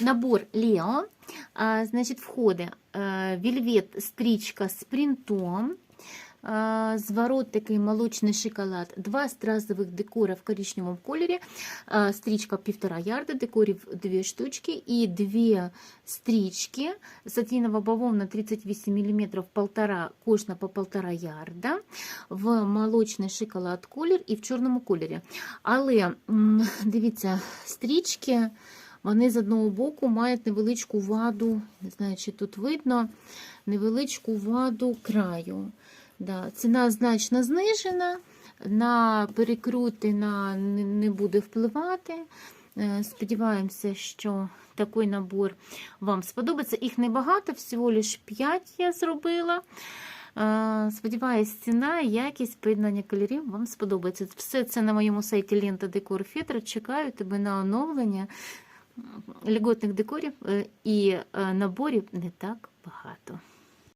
Набор Лео. А, Значить, входить е, вільвет стрічка з принтом. а, Зворот такий молочний шоколад, два стразових декора в коричневому кольорі, а, стрічка півтора ярда, декорів дві штучки і дві стрічки, сатинова бавовна 38 мм, полтора, кожна по полтора ярда, в молочний шоколад колір і в чорному кольорі. Але м, дивіться, стрічки, вони з одного боку мають невеличку ваду, не знаю, чи тут видно, невеличку ваду краю. Да, ціна значно знижена, на перекрути на не буде впливати. Е, Сподіваємося, що такий набор вам сподобається. Їх небагато, всього лише 5 я зробила. Е, Сподіваюсь, ціна, якість, поєднання кольорів вам сподобається. Все це на моєму сайті Лента Декор Фетра. Чекаю тебе на оновлення льготних декорів е, і е, наборів не так багато.